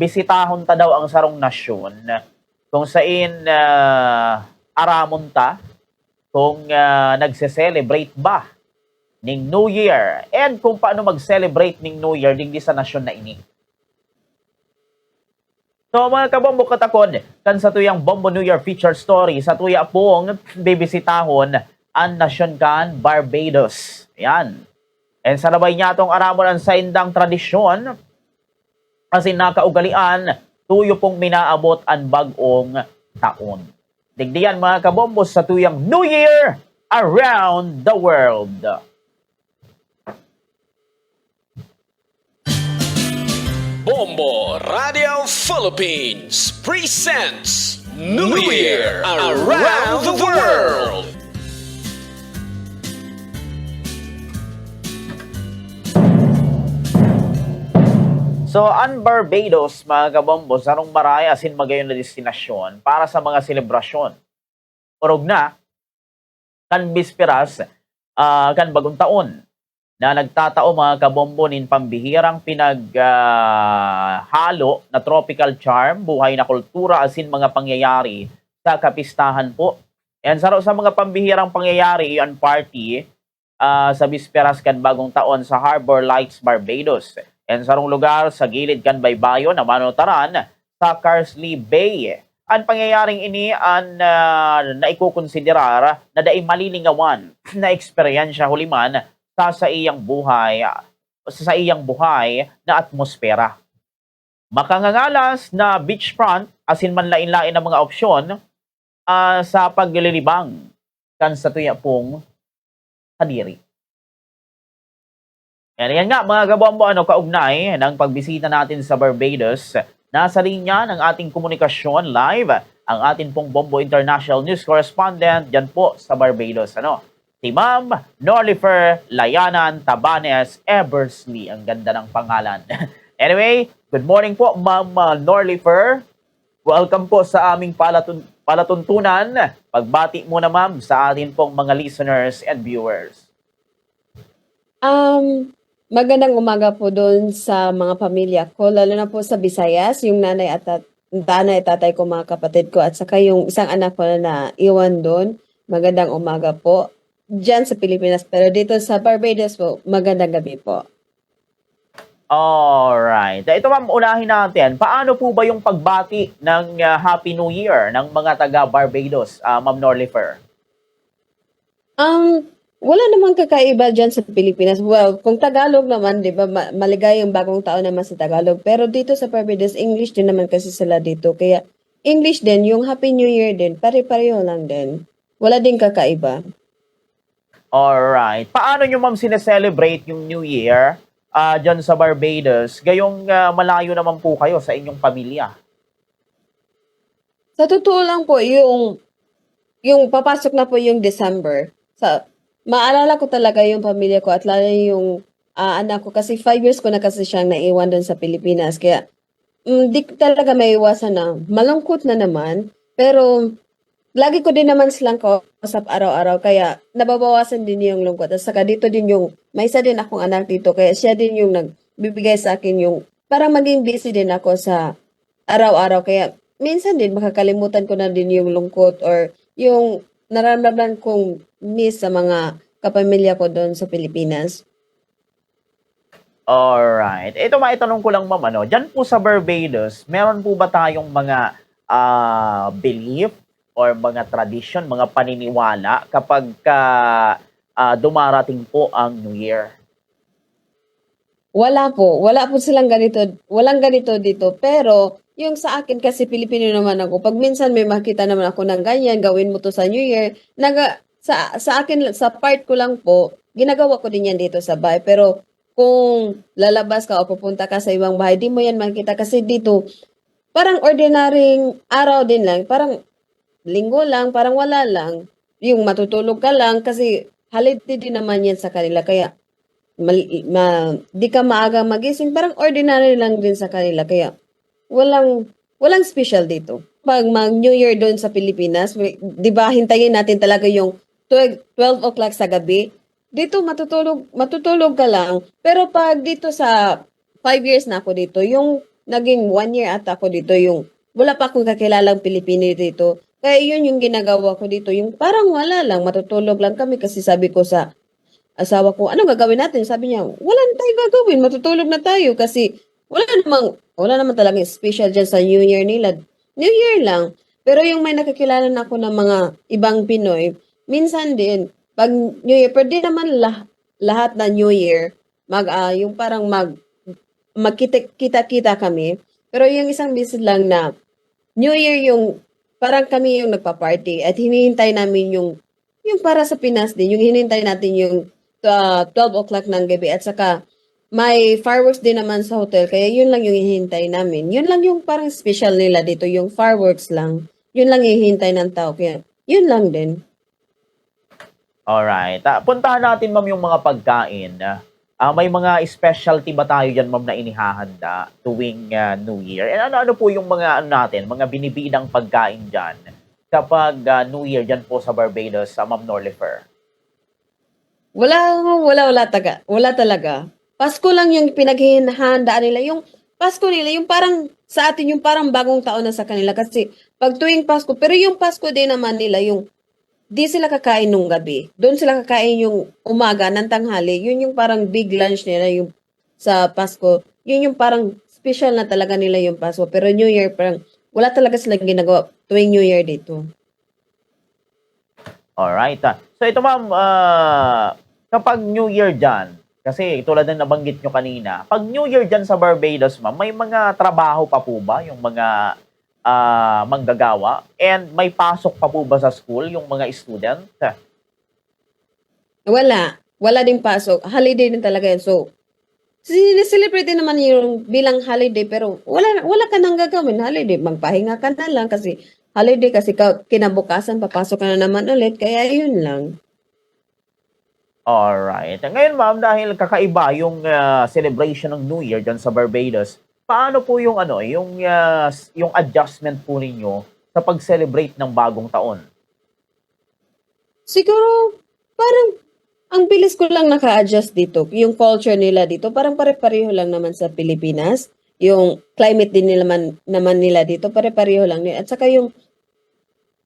bisitahon ta daw ang sarong nasyon kung sain uh, aramon ta kung uh, nagse-celebrate ba ning New Year and kung paano mag-celebrate ning New Year digdi sa nasyon na ini. So mga kabombo katakod, kan sa tuyang Bombo New Year feature story, sa tuya pong bibisitahon ang nasyon kan Barbados. Yan. And sa labay niya itong aramon ang saindang tradisyon, kasi nakaugalian, tuyo pong minaabot ang bagong taon. Digdiyan mga kabombos sa tuyang New Year around the world. Bombo Radio Philippines presents New Year Around the World. So, ang Barbados, mga kabombos, sarong maraya asin magayon na destinasyon para sa mga selebrasyon. Urog na, kan bisperas, ah, kan bagong taon, na nagtatao mga kabombo nin pambihirang pinaghalo na tropical charm, buhay na kultura, asin mga pangyayari sa kapistahan po. Yan, saro sa mga pambihirang pangyayari, yan party ah, sa bisperas kan bagong taon sa Harbor Lights, Barbados. Yan sarong lugar sa gilid kan baybayon na manotaran sa Carsley Bay. Ang pangyayaring ini ang uh, naikukonsiderar na daing malilingawan na eksperyensya huliman sa sa iyang buhay sa iyang buhay na atmosfera. Makangangalas na beachfront asin man lain-lain ang mga opsyon ah, sa paglilibang kan sa tuya pong kadiri. Yan, yan nga mga kabombo, ano, kaugnay ng pagbisita natin sa Barbados. Nasa linya ng ating komunikasyon live ang ating pong Bombo International News Correspondent dyan po sa Barbados. Ano? Si Ma'am Nolifer Layanan Tabanes Eversley. Ang ganda ng pangalan. anyway, good morning po Ma'am uh, Nolifer. Welcome po sa aming palatun palatuntunan. Pagbati muna ma'am sa atin pong mga listeners and viewers. Um, magandang umaga po doon sa mga pamilya ko, lalo na po sa Visayas, yung nanay at tat nanay at tatay ko, mga kapatid ko, at saka yung isang anak ko na iwan doon. Magandang umaga po. Diyan sa Pilipinas, pero dito sa Barbados po, magandang gabi po. Alright. Ito ma'am, unahin natin. Paano po ba yung pagbati ng uh, Happy New Year ng mga taga Barbados, uh, Ma'am Norlifer? Um, wala namang kakaiba dyan sa Pilipinas. Well, kung Tagalog naman, di ba, ma- maligay yung bagong taon naman sa Tagalog. Pero dito sa Barbados, English din naman kasi sila dito. Kaya English din, yung Happy New Year din, pare-pareho lang din. Wala din kakaiba. Alright. Paano nyo ma'am sineselebrate yung New Year uh, dyan sa Barbados? Gayong uh, malayo naman po kayo sa inyong pamilya. Sa totoo lang po, yung, yung papasok na po yung December, sa, maalala ko talaga yung pamilya ko at lalo yung ah, anak ko kasi five years ko na kasi siyang naiwan doon sa Pilipinas. Kaya mm, di ko talaga may iwasan na malungkot na naman. Pero lagi ko din naman silang kausap araw-araw. Kaya nababawasan din yung lungkot. At saka dito din yung, may isa din akong anak dito. Kaya siya din yung nagbibigay sa akin yung, para maging busy din ako sa araw-araw. Kaya minsan din makakalimutan ko na din yung lungkot or yung nararamdaman kong miss sa mga kapamilya ko doon sa Pilipinas. Alright. Ito maitanong ko lang ma'am, ano, dyan po sa Barbados, meron po ba tayong mga uh, belief or mga tradition, mga paniniwala kapag ka, uh, dumarating po ang New Year? Wala po. Wala po silang ganito. Walang ganito dito. Pero, yung sa akin kasi Pilipino naman ako. Pag minsan may makita naman ako ng ganyan, gawin mo to sa New Year. Naga, sa, sa akin, sa part ko lang po, ginagawa ko din yan dito sa bahay. Pero, kung lalabas ka o pupunta ka sa ibang bahay, di mo yan makita kasi dito, parang ordinaryong araw din lang. Parang linggo lang, parang wala lang. Yung matutulog ka lang kasi holiday din naman yan sa kanila. Kaya, mal, ma, di ka maaga magising, parang ordinary lang din sa kanila. Kaya, walang, walang special dito. Pag mag New Year doon sa Pilipinas, di ba hintayin natin talaga yung 12, 12 o'clock sa gabi. Dito matutulog, matutulog ka lang. Pero pag dito sa 5 years na ako dito, yung naging one year ata ako dito yung wala pa akong kakilalang Pilipino dito. Kaya yun yung ginagawa ko dito. Yung parang wala lang, matutulog lang kami kasi sabi ko sa asawa ko, ano gagawin natin? Sabi niya, wala na tayo gagawin, matutulog na tayo kasi wala namang, wala naman talagang special dyan sa New Year nila. New Year lang. Pero yung may nakakilala na ako ng mga ibang Pinoy, minsan din, pag New Year, pwede naman lah, lahat na New Year, mag, ah, yung parang mag, magkita-kita kami. Pero yung isang visit lang na New Year yung parang kami yung nagpa-party at hinihintay namin yung yung para sa Pinas din, yung hinihintay natin yung uh, 12 o'clock ng gabi at saka may fireworks din naman sa hotel kaya yun lang yung hinihintay namin. Yun lang yung parang special nila dito, yung fireworks lang. Yun lang yung hinihintay ng tao kaya yun lang din. Alright. Ah, puntahan natin, ma'am, yung mga pagkain. Ah, may mga specialty ba tayo dyan, ma'am, na inihahanda tuwing ah, New Year? And ano-ano po yung mga ano natin, mga binibidang pagkain dyan kapag ah, New Year dyan po sa Barbados, sa Ma'am Norlifer? Wala, wala, wala taga. Wala talaga. Pasko lang yung pinaghihandaan nila. Yung Pasko nila, yung parang sa atin, yung parang bagong taon na sa kanila. Kasi pag tuwing Pasko, pero yung Pasko din naman nila, yung di sila kakain nung gabi. Doon sila kakain yung umaga ng tanghali. Yun yung parang big lunch nila yung sa Pasko. Yun yung parang special na talaga nila yung Pasko. Pero New Year, parang wala talaga silang ginagawa tuwing New Year dito. Alright. ah. So ito, ma'am, ah, kapag New Year dyan, kasi tulad ng nabanggit nyo kanina, pag New Year dyan sa Barbados, ma'am, may mga trabaho pa po ba yung mga ah, manggagawa? And may pasok pa po ba sa school yung mga student? Wala. Wala din pasok. Holiday din talaga yan. So, sineselebrate din naman yung bilang holiday pero wala wala ka nang gagawin holiday. Magpahinga ka na lang kasi holiday kasi ka, kinabukasan papasok ka na naman ulit. Kaya yun lang. Alright. Ngayon, ma'am, dahil kakaiba yung ah, celebration ng New Year dyan sa Barbados, paano po yung ano, yung s- yung adjustment po ninyo sa pag-celebrate ng bagong taon? Siguro, parang, ang bilis ko lang naka-adjust dito. Yung culture nila dito, parang pare-pareho lang naman sa Pilipinas. Yung climate din nila man, naman nila dito, pare-pareho lang. At saka yung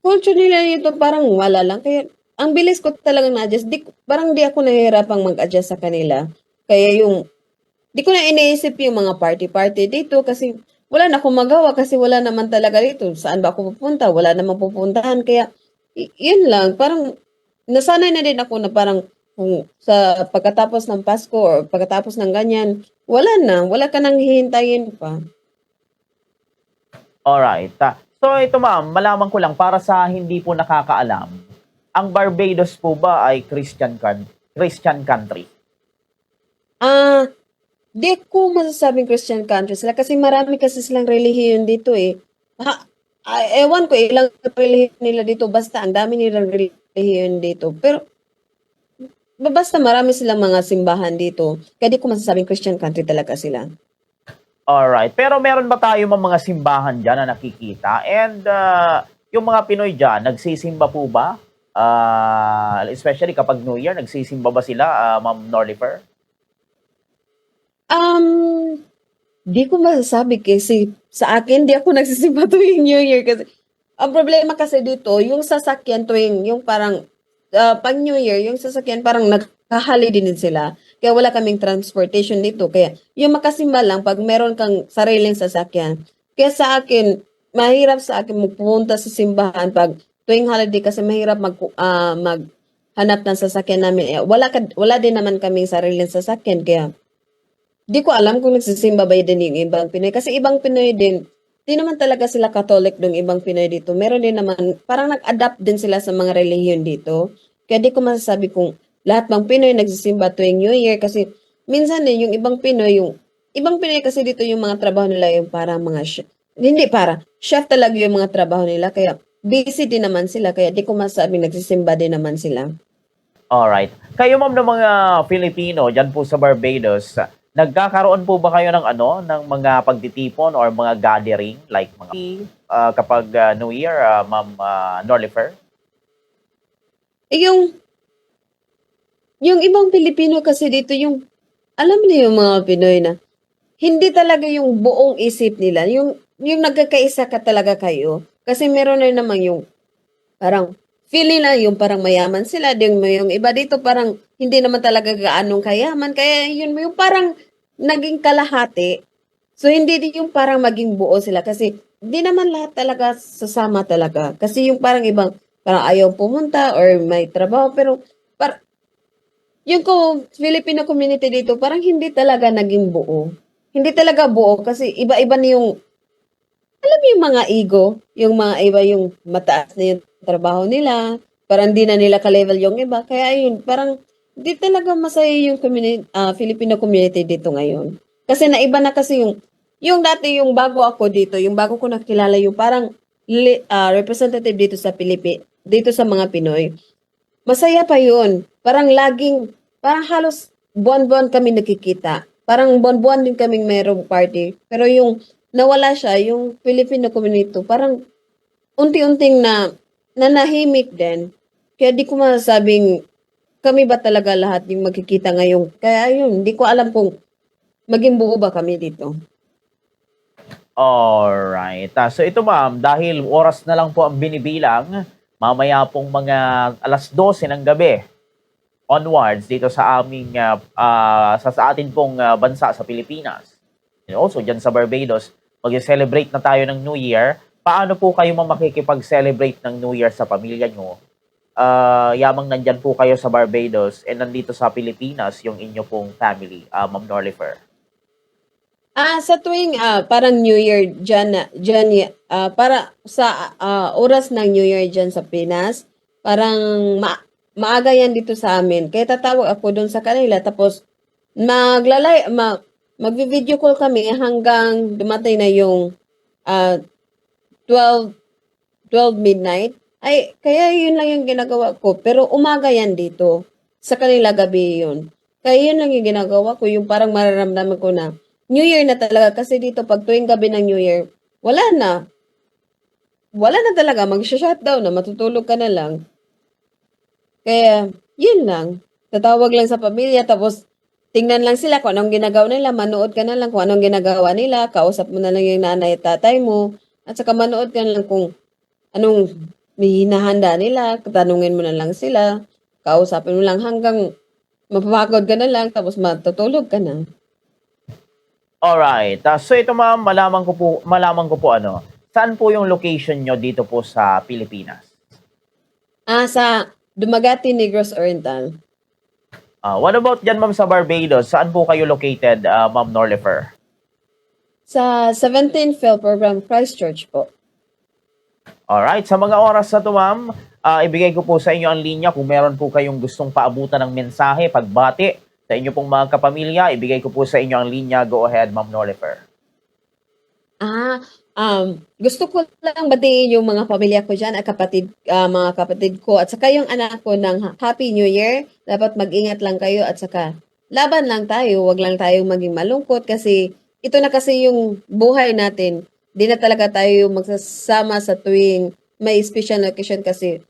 culture nila dito, parang wala lang. Kaya, ang bilis ko talagang na-adjust. Di, parang di ako nahihirapang mag-adjust sa kanila. Kaya yung, di ko na iniisip yung mga party-party dito kasi wala na akong magawa kasi wala naman talaga dito. Saan ba ako pupunta? Wala namang pupuntahan. Kaya, yun lang. Parang, nasanay na din ako na parang kung sa pagkatapos ng Pasko or pagkatapos ng ganyan, wala na. Wala ka nang hihintayin pa. Alright. ah. So ito ma'am, malaman ko lang para sa hindi po nakakaalam, ang Barbados po ba ay Christian coun- Christian country? Ah, di ko masasabing Christian country sila kasi marami kasi silang relihiyon dito eh. Ha, ah, ewan ko ilang relihiyon nila dito basta ang dami nilang relihiyon dito. Pero ba- basta marami silang mga simbahan dito. Kaya di ko masasabing Christian country talaga sila. Alright. Pero meron ba tayo mga simbahan dyan na nakikita? And ah, yung mga Pinoy dyan, nagsisimba po ba? Ah, especially kapag New Year, nagsisimba ba sila, ah, Ma'am Norlifer? Um, di ko masasabi kasi sa akin, di ako nagsisimba tuwing New Year kasi ang problema kasi dito, yung sasakyan tuwing, yung parang ah, pag New Year, yung sasakyan parang nagkahali din sila. Kaya wala kaming transportation dito. Kaya yung makasimba lang pag meron kang sariling sasakyan. Kaya sa akin, mahirap sa akin magpupunta sa simbahan pag tuwing holiday kasi mahirap mag, ah, maghanap ng sasakyan namin. Eh, wala, ka, wala din naman kaming sariling sasakyan. Kaya Di ko alam kung nagsisimba ba din yung ibang Pinoy. Kasi ibang Pinoy din, di naman talaga sila Catholic dong ibang Pinoy dito. Meron din naman, parang nag-adapt din sila sa mga relihiyon dito. Kaya di ko masasabi kung lahat ng Pinoy nagsisimba tuwing New Year. Kasi minsan din yung ibang Pinoy, yung ibang Pinoy kasi dito yung mga trabaho nila yung parang mga chef. Hindi para, chef talaga yung mga trabaho nila. Kaya busy din naman sila. Kaya di ko masasabi nagsisimba din naman sila. Alright. Kayo ma'am ng mga Filipino dyan po sa Barbados, nagkakaroon po ba kayo ng ano, ng mga pagtitipon or mga gathering like mga ah, kapag ah, New Year, ah, Ma'am ah, Norlifer? Eh, yung, yung ibang Pilipino kasi dito, yung, alam niyo yung mga Pinoy na, hindi talaga yung buong isip nila, yung yung nagkakaisa ka talaga kayo. Kasi meron na naman yung parang feel nila yung parang mayaman sila, yung, yung iba dito parang hindi naman talaga gaanong kayaman. Kaya yun yung parang naging kalahati. So hindi din yung parang maging buo sila kasi di naman lahat talaga sasama talaga. Kasi yung parang ibang parang ayaw pumunta or may trabaho pero par yung ko Filipino community dito parang hindi talaga naging buo. Hindi talaga buo kasi iba-iba na yung alam yung mga ego, yung mga iba yung mataas na yung trabaho nila, parang di na nila ka-level yung iba. Kaya yun, parang di talaga masaya yung community, ah, Filipino community dito ngayon. Kasi naiba na kasi yung, yung dati yung bago ako dito, yung bago ko nakilala yung parang ah, representative dito sa Pilipi, dito sa mga Pinoy. Masaya pa yun. Parang laging, parang halos buwan-buwan kami nakikita. Parang buwan-buwan din kaming mayroong party. Pero yung nawala siya, yung Filipino community, parang unti-unting na nanahimik din. Kaya di ko masasabing kami ba talaga lahat yung magkikita ngayon. Kaya yun, di ko alam kung maging buo ba kami dito. Alright. Ah, so ito ma'am, dahil oras na lang po ang binibilang, mamaya pong mga alas 12 ng gabi onwards dito sa aming ah, sa, sa atin pong ah, bansa sa Pilipinas. And also dyan sa Barbados, mag-celebrate na tayo ng New Year. Paano po kayo makikipag-celebrate ng New Year sa pamilya nyo? Ah, yamang nandyan po kayo sa Barbados and nandito sa Pilipinas yung inyo pong family, ah, Ma'am Norlifer. Ah, sa tuwing ah, parang New Year dyan, dyan ah, para sa ah, oras ng New Year dyan sa Pinas, parang ma maaga yan dito sa amin. Kaya tatawag ako doon sa kanila tapos maglalay ma magvi-video call kami hanggang dumatay na yung ah, 12 12 midnight. Ay, kaya yun lang yung ginagawa ko. Pero umaga yan dito. Sa kanila gabi yun. Kaya yun lang yung ginagawa ko. Yung parang mararamdaman ko na New Year na talaga. Kasi dito, pag tuwing gabi ng New Year, wala na. Wala na talaga. Mag-shutdown na. Matutulog ka na lang. Kaya, yun lang. Tatawag lang sa pamilya. Tapos, tingnan lang sila kung anong ginagawa nila. Manood ka na lang kung anong ginagawa nila. Kausap mo na lang yung nanay at tatay mo. At saka manood ka na lang kung anong hinahanda nila. Tanungin mo na lang sila. Kausapin mo lang hanggang mapapagod ka na lang. Tapos matutulog ka na. Alright. Uh, so ito ma'am, malaman ko po, malaman ko po ano, saan po yung location nyo dito po sa Pilipinas? Ah, sa Dumaguete, Negros Oriental. Ah, what about dyan ma'am sa Barbados? Saan po kayo located, ah, ma'am Norlifer? Sa 17 Fail Program, Christchurch po. Alright, sa mga oras na to ma'am, ah, ibigay ko po sa inyo ang linya kung meron po kayong gustong paabutan ng mensahe, pagbati sa inyo pong mga kapamilya, ibigay ko po sa inyo ang linya. Go ahead, ma'am Norlifer. Ah, um, gusto ko lang batiin yung mga pamilya ko dyan, at kapatid, ah, mga kapatid ko, at saka yung anak ko ng Happy New Year. Dapat mag-ingat lang kayo at saka laban lang tayo, wag lang tayong maging malungkot kasi ito na kasi yung buhay natin. Di na talaga tayo magsasama sa tuwing may special occasion kasi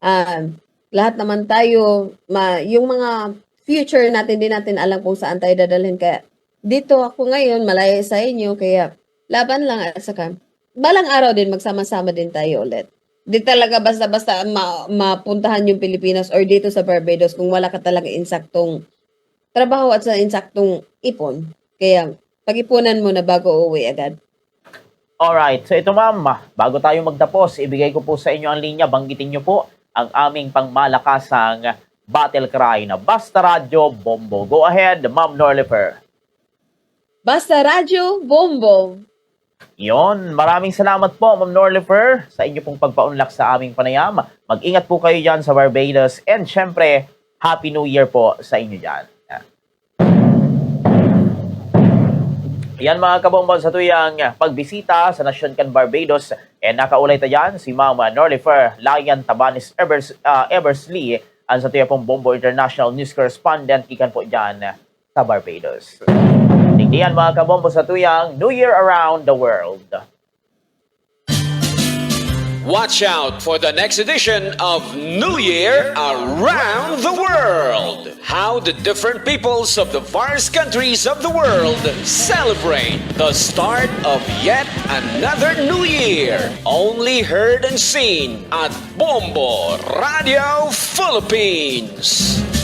ah, lahat naman tayo, ma, yung mga future natin, di natin alam kung saan tayo dadalhin. Kaya dito ako ngayon, malayo sa inyo, kaya laban lang at saka balang araw din magsama-sama din tayo ulit. Di talaga basta-basta ma- mapuntahan yung Pilipinas or dito sa Barbados kung wala ka talaga insaktong trabaho at sa insaktong ipon. Kaya pag-ipunan mo na bago uuwi agad. Alright, so ito ma'am, bago tayo magtapos, ibigay ko po sa inyo ang linya, banggitin nyo po ang aming pangmalakasang battle cry na Basta Radyo Bombo. Go ahead, ma'am Norlifer. Basta Radyo Bombo! Yon, maraming salamat po, Ma'am Norlifer, sa inyo pong pagpaunlak sa aming panayam. Mag-ingat po kayo dyan sa Barbados and syempre, Happy New Year po sa inyo dyan. Yan. Yan mga kabombon sa tuyang pagbisita sa Nasyon Can Barbados. And nakaulay ta dyan si Ma'am Norlifer Layan Tabanis Evers, uh, Eversley ang sa tuyang pong Bombo International News Correspondent ikan po dyan sa Barbados. Tignan mga kabombo sa tuyang New Year Around the World. Watch out for the next edition of New Year Around the World. How the different peoples of the various countries of the world celebrate the start of yet another New Year. Only heard and seen at Bombo Radio Philippines.